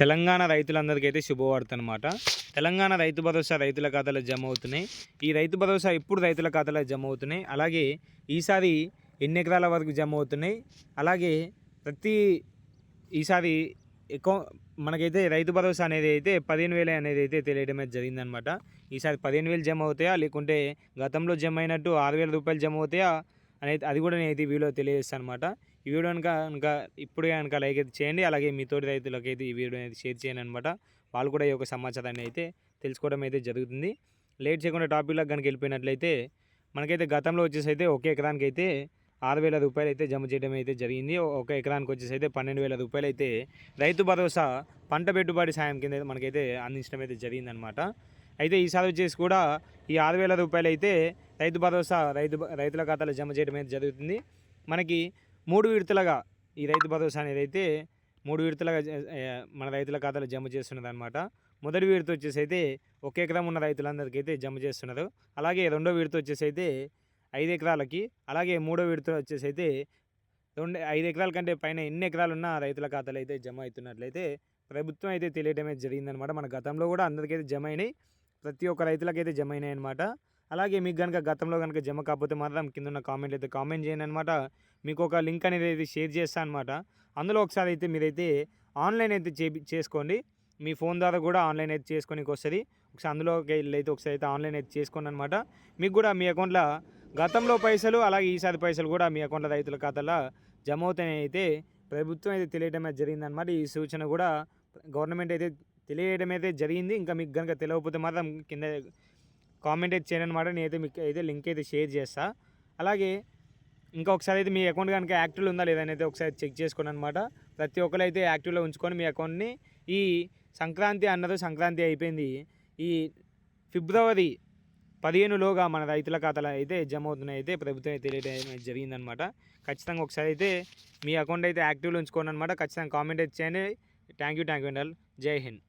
తెలంగాణ రైతులందరికీ అయితే శుభవార్త అనమాట తెలంగాణ రైతు భరోసా రైతుల ఖాతాలో జమ అవుతున్నాయి. ఈ రైతు భరోసా ఎప్పుడు రైతుల ఖాతాలో జమ అవుతున్నాయి. అలాగే ఈసారి ఎన్ని ఎకరాల వరకు జమ అవుతున్నాయి? అలాగే ప్రతి ఈసారి ఎక్కువ మనకైతే రైతు భరోసా అనేది అయితే పదిహేను వేలు అనేది అయితే తెలియడం అయితే జరిగిందనమాట ఈసారి పదిహేను వేలు జమ అవుతాయా? లేకుంటే గతంలో జమ అయినట్టు ఆరు వేల రూపాయలు జమ అవుతాయా? అనేది అది కూడా నేను అయితే ఈ వీడియో తెలియజేస్తాను అనమాట ఈ వీడియో కనుక కనుక ఇప్పుడే కనుక లైక్ అయితే చేయండి అలాగే మీ తోటి రైతులకు అయితే ఈ వీడియో అనేది షేర్ చేయండి అనమాట వాళ్ళు కూడా ఈ యొక్క సమాచారాన్ని అయితే తెలుసుకోవడం అయితే జరుగుతుంది. లేట్ చేయకుండా టాపిక్లకు కనుక వెళ్ళిపోయినట్లయితే మనకైతే గతంలో వచ్చేసి అయితే ఒక ఎకరానికి అయితే ఆరు వేల రూపాయలు అయితే జమ చేయడం అయితే జరిగింది. ఒక ఎకరానికి వచ్చేసి అయితే పన్నెండు వేల రూపాయలు అయితే రైతు భరోసా పంట పెట్టుబడి సాయం కింద మనకైతే అందించడం అయితే జరిగిందనమాట అయితే ఈసారి వచ్చేసి కూడా ఈ ఆరు వేల రూపాయలు అయితే రైతు భరోసా రైతు రైతుల ఖాతాలో జమ చేయడం అయితే జరుగుతుంది. మనకి మూడు విడతలుగా ఈ రైతు భరోసా అనేది అయితే మూడు విడతలుగా మన రైతుల ఖాతాలో జమ చేస్తున్నది అనమాట మొదటి విడత వచ్చేసి అయితే ఒక ఎకరం ఉన్న రైతులందరికీ అయితే జమ చేస్తున్నారు. అలాగే రెండో విడత వచ్చేసి అయితే ఐదు ఎకరాలకి అలాగే మూడో విడత వచ్చేసి అయితే రెండు ఐదు ఎకరాల కంటే పైన ఎన్ని ఎకరాలు ఉన్న రైతుల ఖాతాలు అయితే జమ అవుతున్నట్లయితే ప్రభుత్వం అయితే తెలియడమే జరిగిందనమాట మన గతంలో కూడా అందరికైతే జమ అయినాయి. ప్రతి ఒక్క రైతులకైతే జమ అయినాయి అనమాట అలాగే మీకు కనుక గతంలో కనుక జమ కాకపోతే మాత్రం కింద ఉన్న కామెంట్ అయితే కామెంట్ చేయండి అనమాట మీకు ఒక లింక్ అనేది అయితే షేర్ చేస్తాను అనమాట అందులో ఒకసారి అయితే మీరైతే ఆన్లైన్ అయితే చే చేసుకోండి. మీ ఫోన్ ద్వారా కూడా ఆన్లైన్ అయితే చేసుకోనికి వస్తుంది. ఒకసారి అందులోకి అయితే ఒకసారి అయితే ఆన్లైన్ అయితే చేసుకోండి అనమాట మీకు కూడా మీ అకౌంట్లో గతంలో పైసలు అలాగే ఈసారి పైసలు కూడా మీ అకౌంట్లో రైతుల ఖాతాలో జమ అవుతాయని అయితే ప్రభుత్వం అయితే తెలియడం అయితే జరిగిందనమాట ఈ సూచన కూడా గవర్నమెంట్ అయితే తెలియడం అయితే జరిగింది. ఇంకా మీకు కనుక తెలియకపోతే మాత్రం కింద కామెంట్ అయితే చేయండి అనమాట నేనైతే మీకు అయితే లింక్ అయితే షేర్ చేస్తా. అలాగే ఇంకా ఒకసారి అయితే మీ అకౌంట్ కనుక యాక్టివ్లో ఉందా లేదా అయితే ఒకసారి చెక్ చేసుకోండి అనమాట ప్రతి ఒక్కరు అయితే యాక్టివ్లో ఉంచుకొని మీ అకౌంట్ని ఈ సంక్రాంతి అన్నది సంక్రాంతి అయిపోయింది. ఈ ఫిబ్రవరి పదిహేనులోగా మన రైతుల ఖాతాలో అయితే జమ అవుతున్నాయి అయితే ప్రభుత్వం అయితే తెలియడం జరిగిందనమాట ఖచ్చితంగా ఒకసారి అయితే మీ అకౌంట్ అయితే యాక్టివ్లో ఉంచుకోండి అనమాట ఖచ్చితంగా కామెంట్ అయితే చేయండి. థ్యాంక్ యూ థ్యాంక్ యూ అండి జై హింద్.